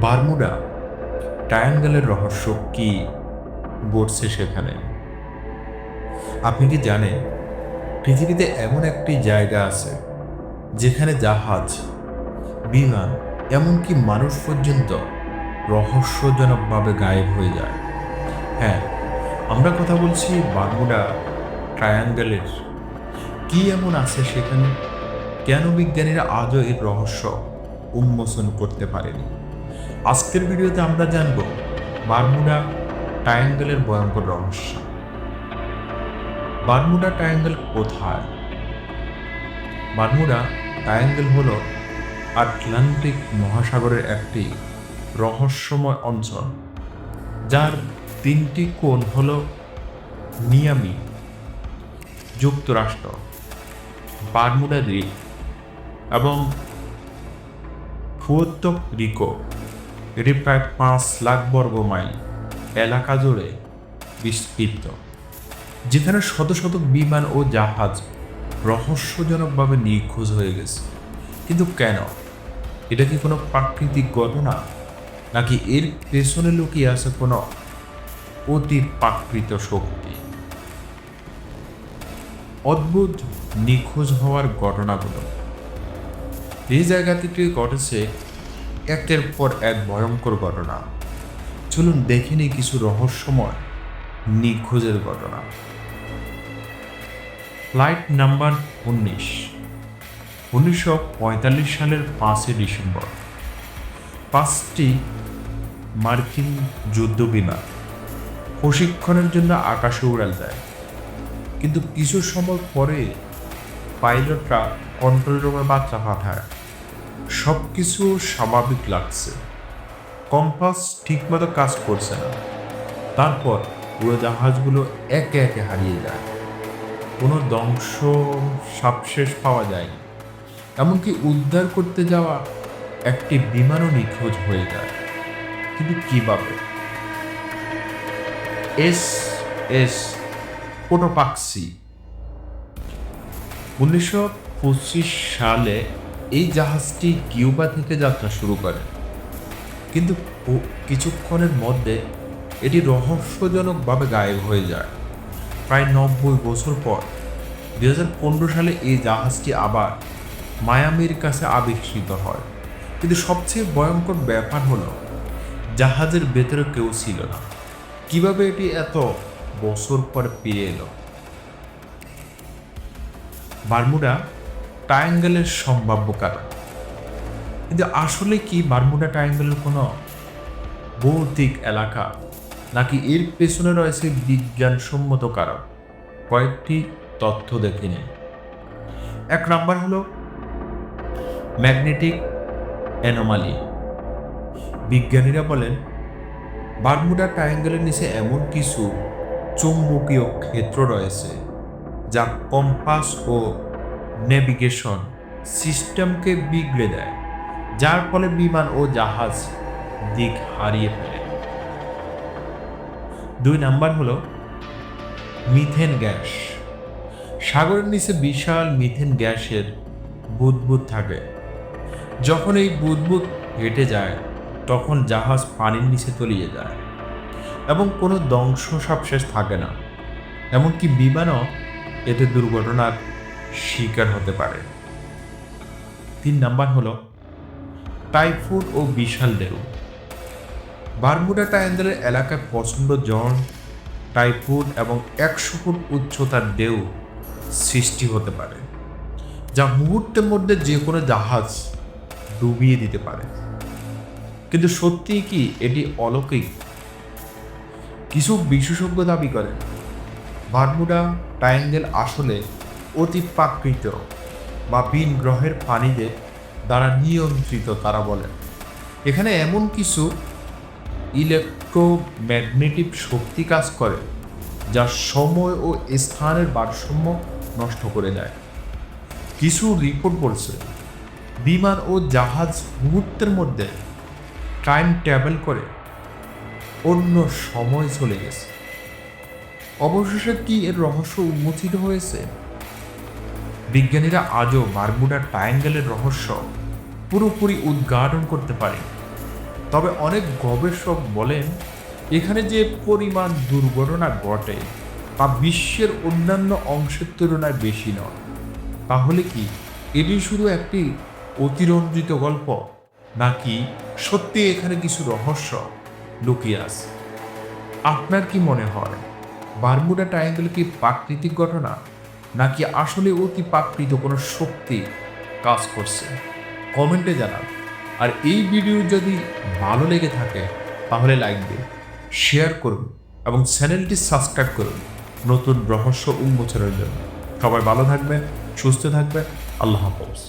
Bermuda ট্রায়াঙ্গেলের রহস্য কি ঘটছে সেখানে? আপনি কি জানেন, পৃথিবীতে এমন একটি জায়গা আছে, যেখানে জাহাজ, বিমান, এমনকি মানুষ পর্যন্ত রহস্যজনকভাবে গায়েব হয়ে যায়। হ্যাঁ আমরা কথা বলছি বারমুডা ট্রায়াঙ্গেলের কি এমন আছে সেখানে? কেন বিজ্ঞানীরা আজও এর রহস্য উন্মোচন করতে পারেনি? আজকের ভিডিওতে আমরা জানব বারমুডা ট্রায়াঙ্গেলের ভয়ঙ্কর রহস্য। বারমুডা ট্রায়াঙ্গেল কোথায়? বারমুডা ট্রায়াঙ্গেল হল আটলান্টিক মহাসাগরের একটি রহস্যময় অঞ্চল, যার তিনটি কোণ হল মিয়ামি যুক্তরাষ্ট্র, বারমুডা দ্বীপ এবং ফুয়ের্তো রিকো। এটি প্রায় পাঁচ লাখ বর্গ মাইল, এলাকা জুড়ে বিস্তৃত। যেখানে শত শত বিমান ও জাহাজ রহস্যজনকভাবে নিখোঁজ হয়ে গেছে। কিন্তু কেন? এটা কি কোনো প্রাকৃতিক ঘটনা? নাকি এর পেছনে লুকিয়ে আছে কোনো অতি প্রাকৃত শক্তি? অদ্ভুত নিখোঁজ হওয়ার ঘটনাগুলো। এই জায়গাটিতে ঘটেছে একের পর এক ভয়ঙ্কর ঘটনা। চলুন দেখে নিই কিছু রহস্যময়, নিখোঁজের ঘটনা। ফ্লাইট নাম্বার উনিশ, উনিশশো পঁয়তাল্লিশ সালের পাঁচই ডিসেম্বর। পাঁচটি মার্কিন যুদ্ধ বিমান প্রশিক্ষণের জন্য আকাশে উড়াল যায় কিন্তু কিছু সময় পরে পাইলটরা কন্ট্রোল রুমে বাচ্চা পাঠায়। সব কিছু স্বাভাবিক লাগছে। কম্পাস ঠিকমতো কাজ করছে না। তারপর উড়োজাহাজগুলো একে একে হারিয়ে যায়। কোনো ধ্বংস সাবশেষ পাওয়া যায়নি। এমনকি উদ্ধার করতে যাওয়া একটি বিমানও নিখোঁজ হয়ে যায়। কিন্তু কীভাবে? S S Cotopaxi. উনিশশো পঁচিশ সালে এই জাহাজটি কিউবা থেকে যাত্রা শুরু করে। কিন্তু কিছুক্ষণের মধ্যে এটি রহস্যজনকভাবে গায়েব হয়ে যায়। প্রায় নব্বই বছর পর দু হাজার পনেরো সালে এই জাহাজটি আবার মায়ামির কাছে আবিষ্কৃত হয়। কিন্তু সবচেয়ে ভয়ঙ্কর ব্যাপার হলো, জাহাজের ভেতরে কেউ ছিল না। কীভাবে এটি এত বছর পর ফিরে এলো? বারমুডা ট্রায়াঙ্গেলের সম্ভাব্য কারণ। কিন্তু আসলে কি বারমুডা ট্রায়াঙ্গেলের কোনো ভৌতিক এলাকা, নাকি এর পেছনে রয়েছে বিজ্ঞানসম্মত কারণ? কয়েকটি তথ্য দেখে নিন এক নাম্বার হলো ম্যাগনেটিক অ্যানোমালি। বিজ্ঞানীরা বলেন বারমুডা ট্রায়াঙ্গেলের নিচে এমন কিছু চৌম্বকীয় ক্ষেত্র রয়েছে, যা কম্পাস ও নেভিগেশন সিস্টেমকে বিগড়ে দেয়, যার ফলে বিমান ও জাহাজ দিক হারিয়ে ফেলে। দুই নাম্বার হলো মিথেন গ্যাস। সাগরের নিচে বিশাল মিথেন গ্যাসের বুদবুদ থাকে। যখন এই বুদবুদ হেঁটে যায়, তখন জাহাজ পানির নিচে তলিয়ে যায় এবং কোনো ধ্বংস সবশেষ থাকে না। এমনকি বিমানও এতে দুর্ঘটনার শিকার হতে পারে। তিন নাম্বার হলো, টাইফুড ও বিশাল ঢেউ বারমুডা ট্রায়াঙ্গেলের এলাকায় প্রচণ্ড জন টাইফুড এবং একশো ফুট উচ্চতার ঢেউ সৃষ্টি হতে পারে, যা মুহূর্তের মধ্যে যে কোনো জাহাজ ডুবিয়ে দিতে পারে। কিন্তু সত্যিই কি এটি অলৌকিক? কিছু বিশেষজ্ঞ দাবি করেন, বারমুডা ট্রায়াঙ্গেল আসলে অতি প্রাকৃত বা ভিন গ্রহের পানিতে দ্বারা নিয়ন্ত্রিত, তারা বলেন এখানে এমন কিছু ইলেকট্রোম্যাগনেটিক শক্তি কাজ করে, যা সময় ও স্থানের ভারসাম্য নষ্ট করে দেয়। কিছু রিপোর্ট বলছে, বিমান ও জাহাজ মুহূর্তের মধ্যে টাইম ট্রাভেল করে, অন্য সময় চলে গেছে। অবশেষে কি এর রহস্য উন্মোচিত হয়েছে? বিজ্ঞানীরা আজও বারমুডা ট্রায়াঙ্গেলের রহস্য পুরোপুরি উদ্ঘাটন করতে পারে। তবে অনেক গবেষক বলেন, এখানে যে পরিমাণ দুর্ঘটনা ঘটে তা বিশ্বের অন্যান্য অংশের তুলনায় বেশি নয়। তাহলে কি এটি শুধু একটি অতিরঞ্জিত গল্প, নাকি সত্যি এখানে কিছু রহস্য লুকিয়ে আছে? আপনার কি মনে হয়, বারমুডা ট্রায়াঙ্গেল কি প্রাকৃতিক ঘটনা? নাকি আসলে অতি প্রাকৃত কোনো শক্তি কাজ করছে? কমেন্টে জানান। আর এই ভিডিও যদি ভালো লেগে থাকে, তাহলে লাইক দিন শেয়ার করুন এবং চ্যানেলটি সাবস্ক্রাইব করুন নতুন রহস্য উন্মোচনের জন্য। সবাই ভালো থাকবে সুস্থ থাকবে আল্লাহ হাফেজ।